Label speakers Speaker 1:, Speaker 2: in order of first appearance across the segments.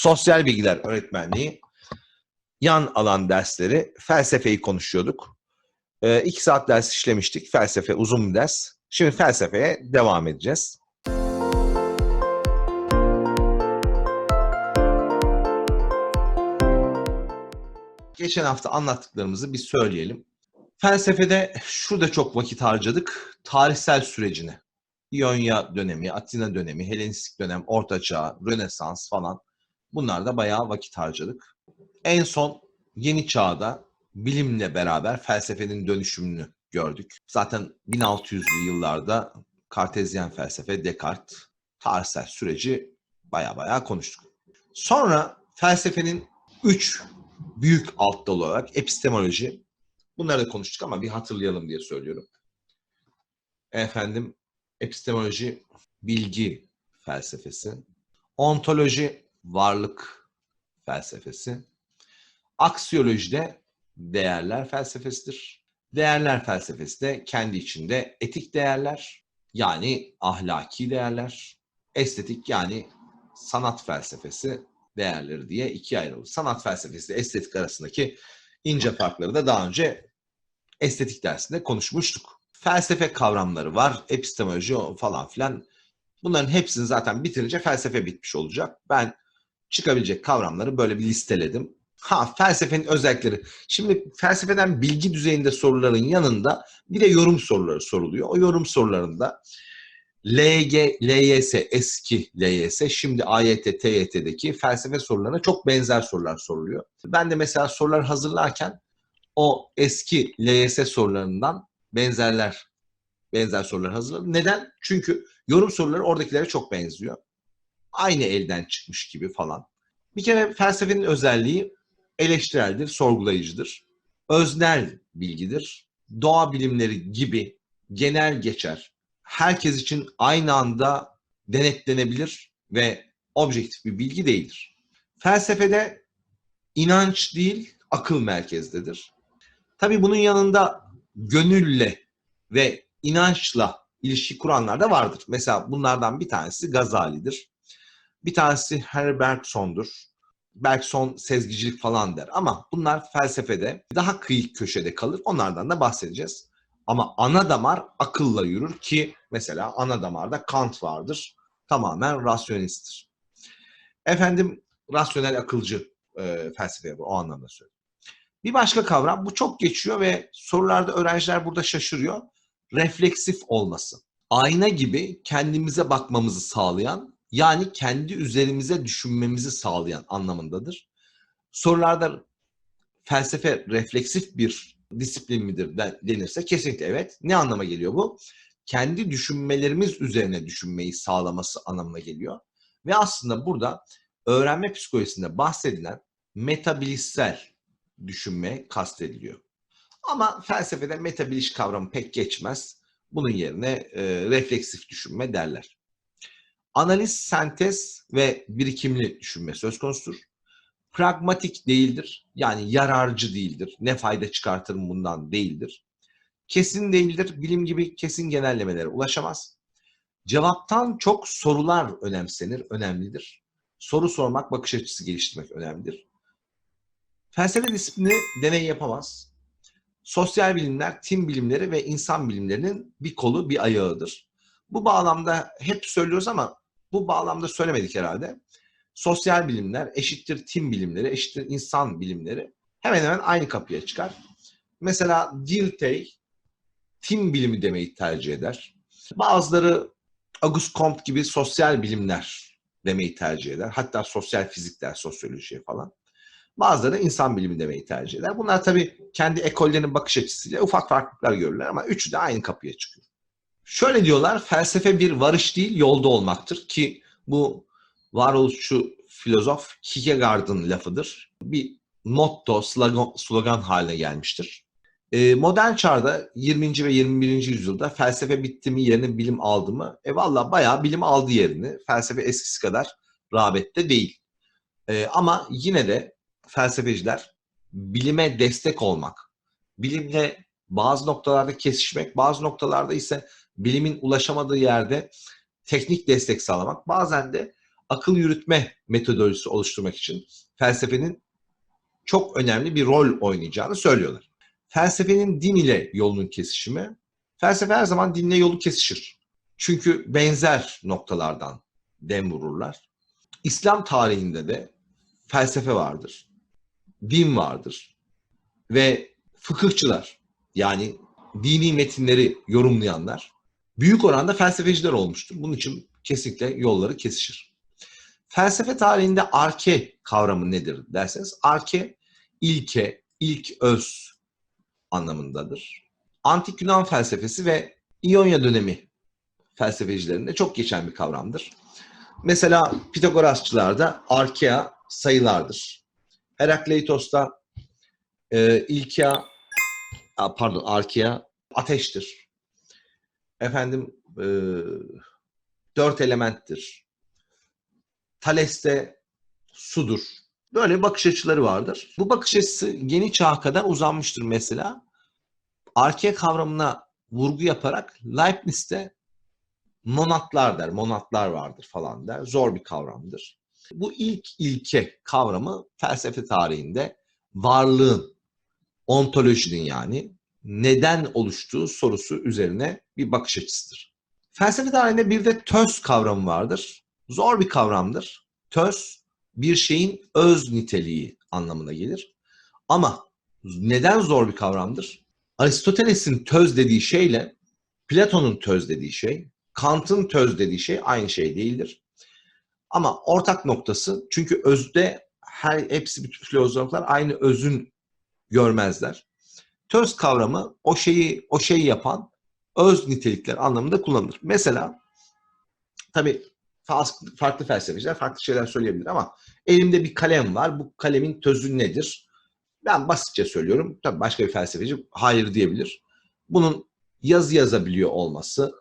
Speaker 1: sosyal bilgiler öğretmenliği, yan alan dersleri, felsefeyi konuşuyorduk. Ee, iki saat ders işlemiştik. Felsefe uzun bir ders. Şimdi felsefeye devam edeceğiz. Geçen hafta anlattıklarımızı bir söyleyelim. Felsefede şurada çok vakit harcadık. Tarihsel sürecini. İonya dönemi, Atina dönemi, Helenistik dönem, Orta Çağ, Rönesans falan. Bunlarda bayağı vakit harcadık. En son yeni çağda bilimle beraber felsefenin dönüşümünü gördük. Zaten 1600'lü yıllarda Kartezyen felsefe, Descartes, tarihsel süreci baya baya konuştuk. Sonra felsefenin üç büyük alt dalı olarak epistemoloji, bunları da konuştuk ama bir hatırlayalım diye söylüyorum. Efendim, epistemoloji bilgi felsefesi, ontoloji varlık felsefesi, aksiyoloji de değerler felsefesidir. Değerler felsefesi de kendi içinde etik değerler, yani ahlaki değerler, estetik yani sanat felsefesi değerleri diye ikiye ayrılır. Sanat felsefesi ile estetik arasındaki ince farkları da daha önce estetik dersinde konuşmuştuk. Felsefe kavramları var, epistemoloji falan filan. Bunların hepsini zaten bitirince felsefe bitmiş olacak. Ben çıkabilecek kavramları böyle bir listeledim. Ha felsefenin özellikleri. Şimdi felsefeden bilgi düzeyinde soruların yanında bir de yorum soruları soruluyor. O yorum sorularında LG, LYS, eski LYS, şimdi AYT, TYT'deki felsefe sorularına çok benzer sorular soruluyor. Ben de mesela sorular hazırlarken o eski LYS sorularından benzerler, benzer sorular hazırladım. Neden? Çünkü yorum soruları oradakilere çok benziyor. Aynı elden çıkmış gibi falan. Bir kere felsefenin özelliği eleştireldir, sorgulayıcıdır. Öznel bilgidir. Doğa bilimleri gibi genel geçer. Herkes için aynı anda denetlenebilir ve objektif bir bilgi değildir. Felsefede inanç değil, akıl merkezdedir. Tabii bunun yanında gönülle ve inançla ilişki kuranlar da vardır. Mesela bunlardan bir tanesi Gazali'dir. Bir tanesi Henry Bergson'dur. Bergson sezgicilik falan der. Ama bunlar felsefede daha kıyık köşede kalır. Onlardan da bahsedeceğiz. Ama ana damar akılla yürür ki mesela ana damarda Kant vardır. Tamamen rasyonisttir. Efendim rasyonel akılcı e, felsefe bu o anlamda söylüyorum. Bir başka kavram bu çok geçiyor ve sorularda öğrenciler burada şaşırıyor. Refleksif olması. Ayna gibi kendimize bakmamızı sağlayan yani kendi üzerimize düşünmemizi sağlayan anlamındadır. Sorularda felsefe refleksif bir disiplin midir denirse kesinlikle evet. Ne anlama geliyor bu? Kendi düşünmelerimiz üzerine düşünmeyi sağlaması anlamına geliyor. Ve aslında burada öğrenme psikolojisinde bahsedilen metabilişsel düşünme kastediliyor. Ama felsefede metabiliş kavramı pek geçmez. Bunun yerine e, refleksif düşünme derler. Analiz, sentez ve birikimli düşünme söz konusudur. Pragmatik değildir. Yani yararcı değildir. Ne fayda çıkartırım bundan değildir. Kesin değildir. Bilim gibi kesin genellemelere ulaşamaz. Cevaptan çok sorular önemsenir, önemlidir. Soru sormak, bakış açısı geliştirmek önemlidir. Felsefe disiplini deney yapamaz. Sosyal bilimler, tim bilimleri ve insan bilimlerinin bir kolu, bir ayağıdır. Bu bağlamda hep söylüyoruz ama bu bağlamda söylemedik herhalde. Sosyal bilimler eşittir tim bilimleri, eşittir insan bilimleri hemen hemen aynı kapıya çıkar. Mesela Dilthey tim bilimi demeyi tercih eder. Bazıları Auguste Comte gibi sosyal bilimler demeyi tercih eder. Hatta sosyal fizik der, sosyolojiye falan. Bazıları insan bilimi demeyi tercih eder. Bunlar tabii kendi ekollerinin bakış açısıyla ufak farklılıklar görürler ama üçü de aynı kapıya çıkıyor. Şöyle diyorlar, felsefe bir varış değil, yolda olmaktır ki bu varoluşçu filozof Kierkegaard'ın lafıdır. Bir motto, slogan, haline gelmiştir. E, modern çağda 20. ve 21. yüzyılda felsefe bitti mi yerine bilim aldı mı? E valla bayağı bilim aldı yerini. Felsefe eskisi kadar rağbette değil. E, ama yine de felsefeciler bilime destek olmak, bilimle bazı noktalarda kesişmek, bazı noktalarda ise bilimin ulaşamadığı yerde teknik destek sağlamak, bazen de akıl yürütme metodolojisi oluşturmak için felsefenin çok önemli bir rol oynayacağını söylüyorlar. Felsefenin din ile yolunun kesişimi, felsefe her zaman dinle yolu kesişir. Çünkü benzer noktalardan dem vururlar. İslam tarihinde de felsefe vardır, din vardır ve fıkıhçılar yani dini metinleri yorumlayanlar büyük oranda felsefeciler olmuştur. Bunun için kesinlikle yolları kesişir. Felsefe tarihinde arke kavramı nedir derseniz arke ilke, ilk öz anlamındadır. Antik Yunan felsefesi ve İonya dönemi felsefecilerinde çok geçen bir kavramdır. Mesela Pitagorasçılarda arkea sayılardır. Herakleitos'ta e, ilkea, pardon arkea ateştir. Efendim e, dört elementtir. Thales'te sudur. Böyle bakış açıları vardır. Bu bakış açısı yeni çağa kadar uzanmıştır mesela. Arke kavramına vurgu yaparak Leibniz'te monatlar der, monatlar vardır falan der. Zor bir kavramdır. Bu ilk ilke kavramı felsefe tarihinde varlığın, ontolojinin yani neden oluştuğu sorusu üzerine bir bakış açısıdır. Felsefe tarihinde bir de töz kavramı vardır. Zor bir kavramdır. Töz bir şeyin öz niteliği anlamına gelir. Ama neden zor bir kavramdır? Aristoteles'in töz dediği şeyle Platon'un töz dediği şey, Kant'ın töz dediği şey aynı şey değildir. Ama ortak noktası çünkü özde her hepsi bütün filozoflar aynı özün görmezler. Töz kavramı o şeyi o şeyi yapan öz nitelikler anlamında kullanılır. Mesela tabii farklı felsefeciler farklı şeyler söyleyebilir ama elimde bir kalem var. Bu kalemin tözü nedir? Ben basitçe söylüyorum. Tabii başka bir felsefeci hayır diyebilir. Bunun yazı yazabiliyor olması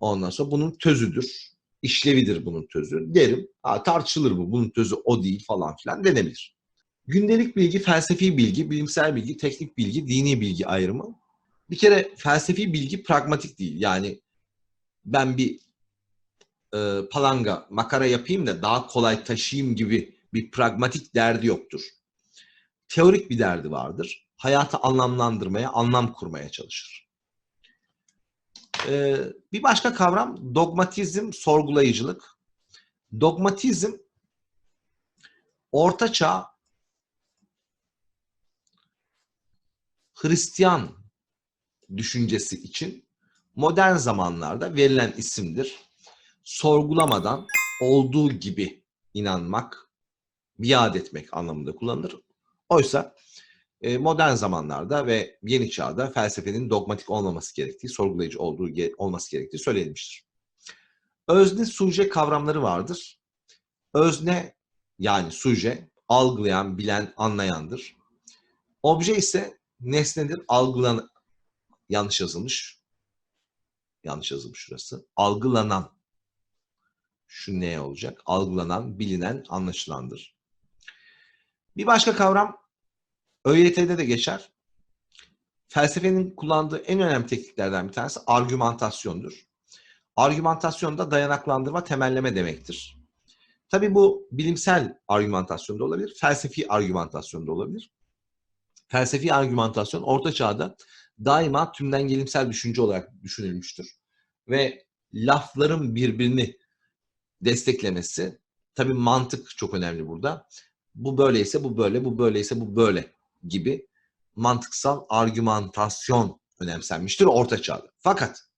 Speaker 1: ondan sonra bunun tözüdür. işlevidir bunun tözü derim. Ha, tartışılır bu. Bunun tözü o değil falan filan denebilir. Gündelik bilgi, felsefi bilgi, bilimsel bilgi, teknik bilgi, dini bilgi ayrımı. Bir kere felsefi bilgi pragmatik değil. Yani ben bir e, palanga, makara yapayım da daha kolay taşıyayım gibi bir pragmatik derdi yoktur. Teorik bir derdi vardır. Hayatı anlamlandırmaya, anlam kurmaya çalışır. E, bir başka kavram dogmatizm, sorgulayıcılık. Dogmatizm Orta Hristiyan düşüncesi için modern zamanlarda verilen isimdir sorgulamadan olduğu gibi inanmak, biat etmek anlamında kullanılır. Oysa e, modern zamanlarda ve yeni çağda felsefenin dogmatik olmaması gerektiği, sorgulayıcı olduğu olması gerektiği söylenmiştir. Özne suje kavramları vardır. Özne yani suje algılayan, bilen, anlayandır. Obje ise nesnedir, algılan yanlış yazılmış. Yanlış yazılmış şurası. Algılanan şu ne olacak? Algılanan, bilinen, anlaşılandır. Bir başka kavram ÖYT'de de geçer. Felsefenin kullandığı en önemli tekniklerden bir tanesi argümantasyondur. Argümantasyon da dayanaklandırma, temelleme demektir. Tabii bu bilimsel argümantasyon da olabilir, felsefi argümantasyon da olabilir. Felsefi argümantasyon Orta Çağ'da daima tümden gelimsel düşünce olarak düşünülmüştür. Ve lafların birbirini desteklemesi. Tabii mantık çok önemli burada. Bu böyleyse bu böyle, bu böyleyse bu böyle gibi mantıksal argümantasyon önemsenmiştir Orta Çağ'da. Fakat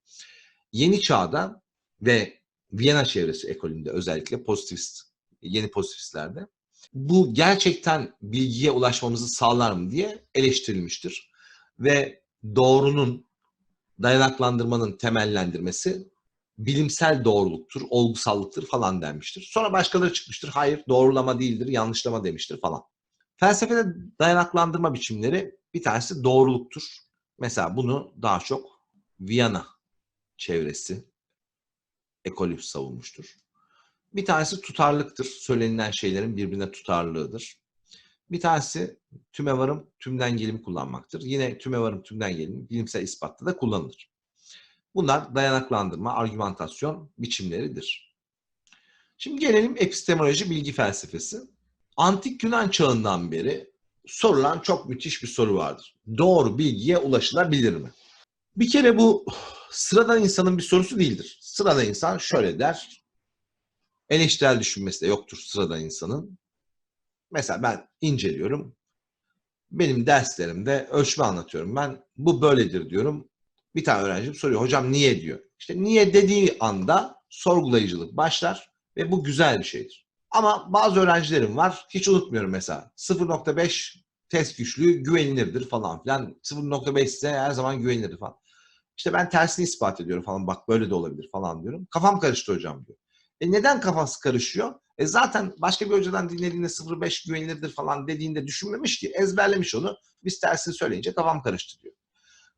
Speaker 1: yeni çağda ve Viyana çevresi ekolünde özellikle pozitivist, yeni pozitivistlerde bu gerçekten bilgiye ulaşmamızı sağlar mı diye eleştirilmiştir. Ve doğrunun, dayanaklandırmanın temellendirmesi bilimsel doğruluktur, olgusallıktır falan denmiştir. Sonra başkaları çıkmıştır. Hayır, doğrulama değildir, yanlışlama demiştir falan. Felsefede dayanaklandırma biçimleri bir tanesi doğruluktur. Mesela bunu daha çok Viyana çevresi ekolü savunmuştur. Bir tanesi tutarlıktır. Söylenilen şeylerin birbirine tutarlığıdır. Bir tanesi tümevarım tümden gelimi kullanmaktır. Yine tümevarım tümden gelimi bilimsel ispatta da kullanılır. Bunlar dayanaklandırma, argümantasyon biçimleridir. Şimdi gelelim epistemoloji bilgi felsefesi. Antik Yunan çağından beri sorulan çok müthiş bir soru vardır. Doğru bilgiye ulaşılabilir mi? Bir kere bu sıradan insanın bir sorusu değildir. Sıradan insan şöyle der. Eleştirel düşünmesi de yoktur sıradan insanın. Mesela ben inceliyorum. Benim derslerimde ölçme anlatıyorum. Ben bu böyledir diyorum. Bir tane öğrencim soruyor. Hocam niye diyor. İşte niye dediği anda sorgulayıcılık başlar ve bu güzel bir şeydir. Ama bazı öğrencilerim var. Hiç unutmuyorum mesela. 0.5 test güçlüğü güvenilirdir falan filan. 0.5 ise her zaman güvenilirdir falan. İşte ben tersini ispat ediyorum falan. Bak böyle de olabilir falan diyorum. Kafam karıştı hocam diyor. E neden kafası karışıyor? E zaten başka bir hocadan dinlediğinde 0.5 güvenilirdir falan dediğinde düşünmemiş ki. Ezberlemiş onu. Biz tersini söyleyince kafam karıştı diyor.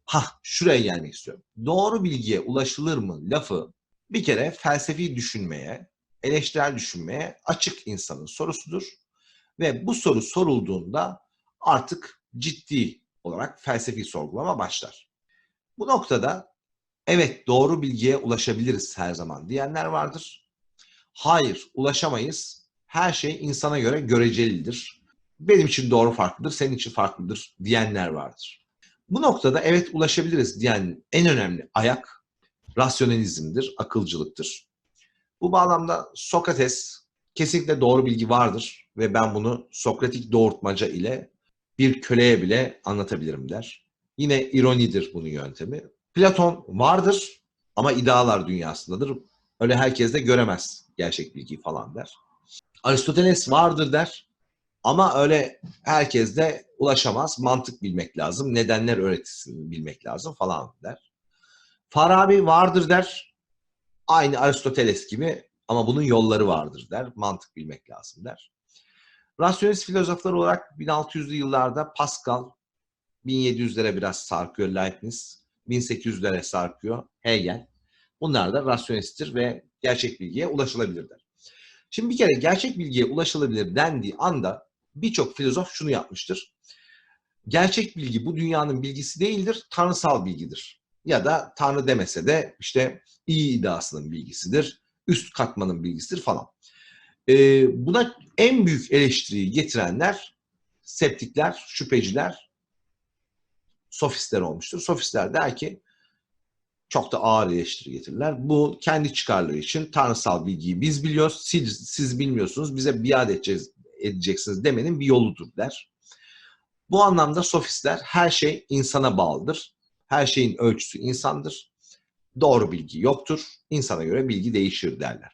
Speaker 1: Ha şuraya gelmek istiyorum. Doğru bilgiye ulaşılır mı lafı bir kere felsefi düşünmeye, eleştirel düşünmeye açık insanın sorusudur. Ve bu soru sorulduğunda artık ciddi olarak felsefi sorgulama başlar. Bu noktada evet doğru bilgiye ulaşabiliriz her zaman diyenler vardır. Hayır ulaşamayız. Her şey insana göre görecelidir. Benim için doğru farklıdır, senin için farklıdır diyenler vardır. Bu noktada evet ulaşabiliriz diyen en önemli ayak rasyonalizmdir, akılcılıktır. Bu bağlamda Sokrates kesinlikle doğru bilgi vardır ve ben bunu Sokratik doğurtmaca ile bir köleye bile anlatabilirim der. Yine ironidir bunun yöntemi. Platon vardır ama idealar dünyasındadır. Öyle herkes de göremez gerçek bilgiyi falan der. Aristoteles vardır der ama öyle herkes de ulaşamaz. Mantık bilmek lazım, nedenler öğretisini bilmek lazım falan der. Farabi vardır der. Aynı Aristoteles gibi ama bunun yolları vardır der. Mantık bilmek lazım der. Rasyonist filozoflar olarak 1600'lü yıllarda Pascal, 1700'lere biraz sarkıyor Leibniz, 1800'lere sarkıyor Hegel. Bunlar da rasyonisttir ve gerçek bilgiye ulaşılabilirler. Şimdi bir kere gerçek bilgiye ulaşılabilir dendiği anda birçok filozof şunu yapmıştır. Gerçek bilgi bu dünyanın bilgisi değildir, tanrısal bilgidir. Ya da tanrı demese de işte iyi iddiasının bilgisidir, üst katmanın bilgisidir falan. Ee, buna en büyük eleştiriyi getirenler septikler, şüpheciler, sofistler olmuştur. Sofistler der ki çok da ağır eleştiri getirirler. Bu kendi çıkarları için tanrısal bilgiyi biz biliyoruz, siz, siz bilmiyorsunuz, bize biat edeceğiz, edeceksiniz demenin bir yoludur der. Bu anlamda sofistler her şey insana bağlıdır. Her şeyin ölçüsü insandır. Doğru bilgi yoktur. İnsana göre bilgi değişir derler.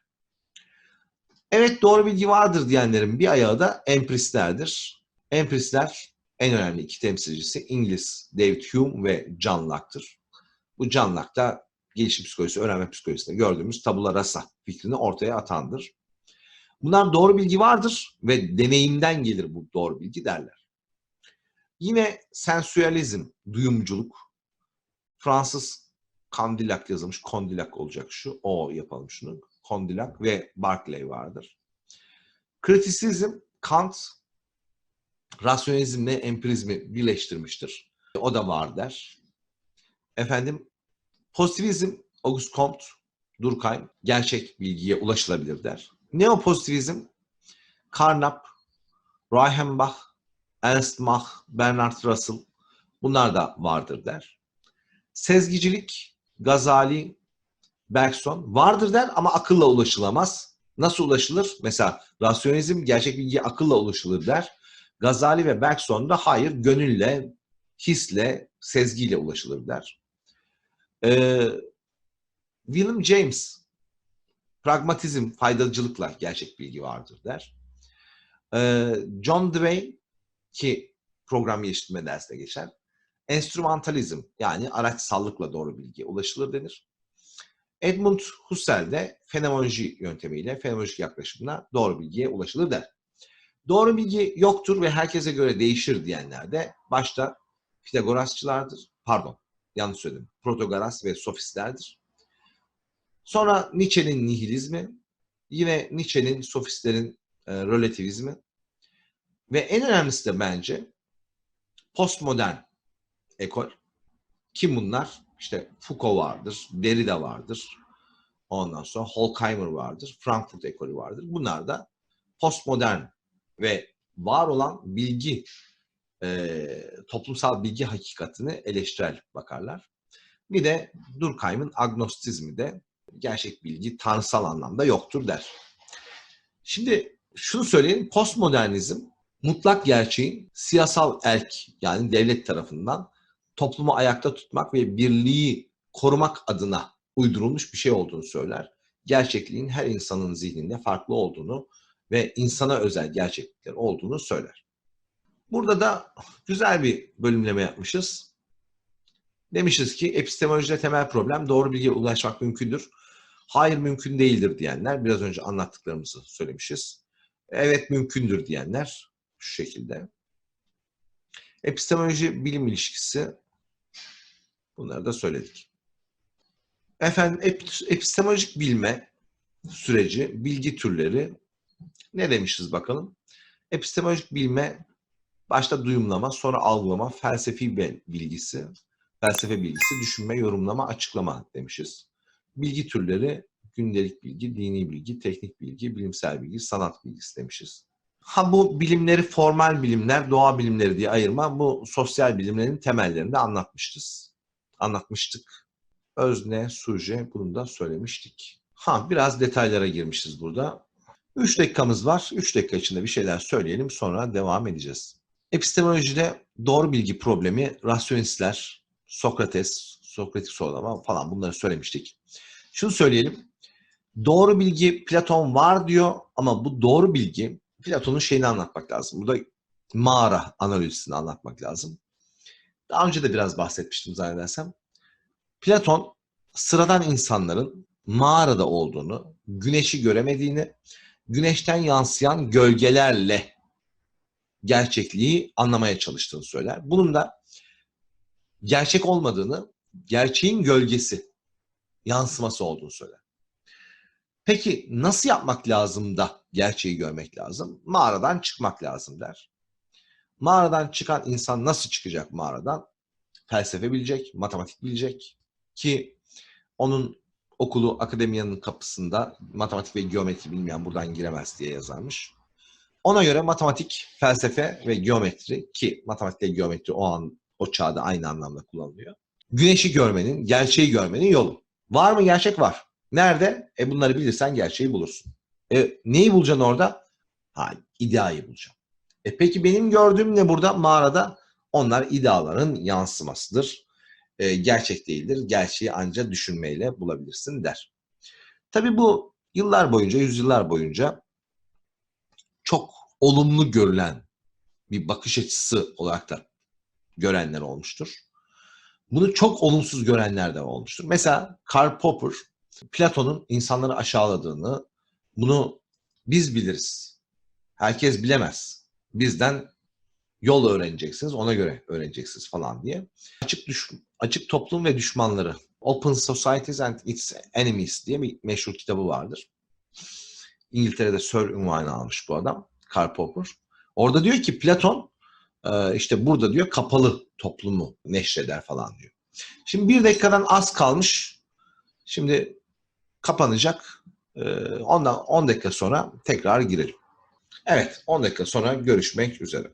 Speaker 1: Evet doğru bilgi vardır diyenlerin bir ayağı da empiristlerdir. Empiristler en önemli iki temsilcisi İngiliz David Hume ve John Locke'tır. Bu Locke da gelişim psikolojisi, öğrenme psikolojisinde gördüğümüz tabula rasa fikrini ortaya atandır. Bunlar doğru bilgi vardır ve deneyimden gelir bu doğru bilgi derler. Yine sensüelizm, duyumculuk, Fransız Condillac yazılmış, Condillac olacak şu, o yapalım şunu. Condillac ve Barclay vardır. Kritisizm, Kant, rasyonalizmle empirizmi birleştirmiştir. O da var der. Efendim, pozitivizm, Auguste Comte, Durkheim, gerçek bilgiye ulaşılabilir der. Neopozitivizm, Carnap, Reichenbach, Ernst Mach, Bernard Russell bunlar da vardır der. Sezgicilik, Gazali, Bergson vardır der ama akılla ulaşılamaz. Nasıl ulaşılır? Mesela rasyonizm gerçek bilgiye akılla ulaşılır der. Gazali ve Bergson da hayır gönülle, hisle, sezgiyle ulaşılır der. Ee, William James pragmatizm, faydacılıkla gerçek bilgi vardır der. Ee, John Dewey ki program geliştirme dersine geçer. Enstrümantalizm yani araçsallıkla doğru bilgiye ulaşılır denir. Edmund Husserl de fenomenoloji yöntemiyle fenomenolojik yaklaşımına doğru bilgiye ulaşılır der. Doğru bilgi yoktur ve herkese göre değişir diyenler de başta Pitagorasçılardır. Pardon, yanlış söyledim. Protagoras ve sofistlerdir. Sonra Nietzsche'nin nihilizmi, yine Nietzsche'nin sofistlerin e, relativizmi ve en önemlisi de bence postmodern ekol. Kim bunlar? İşte Foucault vardır, Derrida vardır, Ondan sonra Horkheimer vardır. Frankfurt ekolü vardır. Bunlar da postmodern ve var olan bilgi e, toplumsal bilgi hakikatini eleştirel bakarlar. Bir de Durkheim'in agnostizmi de gerçek bilgi tanrısal anlamda yoktur der. Şimdi şunu söyleyeyim, postmodernizm mutlak gerçeğin siyasal erk yani devlet tarafından toplumu ayakta tutmak ve birliği korumak adına uydurulmuş bir şey olduğunu söyler. Gerçekliğin her insanın zihninde farklı olduğunu ve insana özel gerçeklikler olduğunu söyler. Burada da güzel bir bölümleme yapmışız. Demişiz ki epistemolojide temel problem doğru bilgiye ulaşmak mümkündür. Hayır mümkün değildir diyenler, biraz önce anlattıklarımızı söylemişiz. Evet mümkündür diyenler şu şekilde. Epistemoloji bilim ilişkisi bunları da söyledik. Efendim epistemolojik bilme süreci, bilgi türleri ne demişiz bakalım? Epistemolojik bilme başta duyumlama, sonra algılama, felsefi bilgisi, felsefe bilgisi, düşünme, yorumlama, açıklama demişiz. Bilgi türleri gündelik bilgi, dini bilgi, teknik bilgi, bilimsel bilgi, sanat bilgisi demişiz. Ha bu bilimleri formal bilimler, doğa bilimleri diye ayırma bu sosyal bilimlerin temellerini de anlatmışız. Anlatmıştık. Özne, suje bunu da söylemiştik. Ha biraz detaylara girmişiz burada. 3 dakikamız var. 3 dakika içinde bir şeyler söyleyelim sonra devam edeceğiz. Epistemolojide doğru bilgi problemi rasyonistler, Sokrates, Sokratik sorulama falan bunları söylemiştik. Şunu söyleyelim. Doğru bilgi Platon var diyor ama bu doğru bilgi Platon'un şeyini anlatmak lazım. Burada mağara analojisini anlatmak lazım. Daha önce de biraz bahsetmiştim zannedersem. Platon sıradan insanların mağarada olduğunu, güneşi göremediğini, güneşten yansıyan gölgelerle gerçekliği anlamaya çalıştığını söyler. Bunun da gerçek olmadığını, gerçeğin gölgesi, yansıması olduğunu söyler. Peki nasıl yapmak lazım da gerçeği görmek lazım? Mağaradan çıkmak lazım der. Mağaradan çıkan insan nasıl çıkacak mağaradan? Felsefe bilecek, matematik bilecek ki onun okulu akademiyanın kapısında matematik ve geometri bilmeyen buradan giremez diye yazarmış. Ona göre matematik, felsefe ve geometri ki matematik ve geometri o an o çağda aynı anlamda kullanılıyor. Güneşi görmenin, gerçeği görmenin yolu. Var mı gerçek? Var. Nerede? E bunları bilirsen gerçeği bulursun. E neyi bulacaksın orada? Ha, ideayı bulacağım. E peki benim gördüğüm ne burada mağarada? Onlar ideaların yansımasıdır. E, gerçek değildir. Gerçeği ancak düşünmeyle bulabilirsin der. Tabi bu yıllar boyunca, yüzyıllar boyunca çok olumlu görülen bir bakış açısı olarak da görenler olmuştur. Bunu çok olumsuz görenler de olmuştur. Mesela Karl Popper Platon'un insanları aşağıladığını, bunu biz biliriz. Herkes bilemez. Bizden yol öğreneceksiniz, ona göre öğreneceksiniz falan diye. Açık düş açık toplum ve düşmanları Open Societies and Its Enemies diye bir meşhur kitabı vardır. İngiltere'de Sir ünvanı almış bu adam, Karl Popper. Orada diyor ki Platon işte burada diyor kapalı toplumu neşreder falan diyor. Şimdi bir dakikadan az kalmış. Şimdi kapanacak. Ondan 10 dakika sonra tekrar girelim. Evet 10 dakika sonra görüşmek üzere.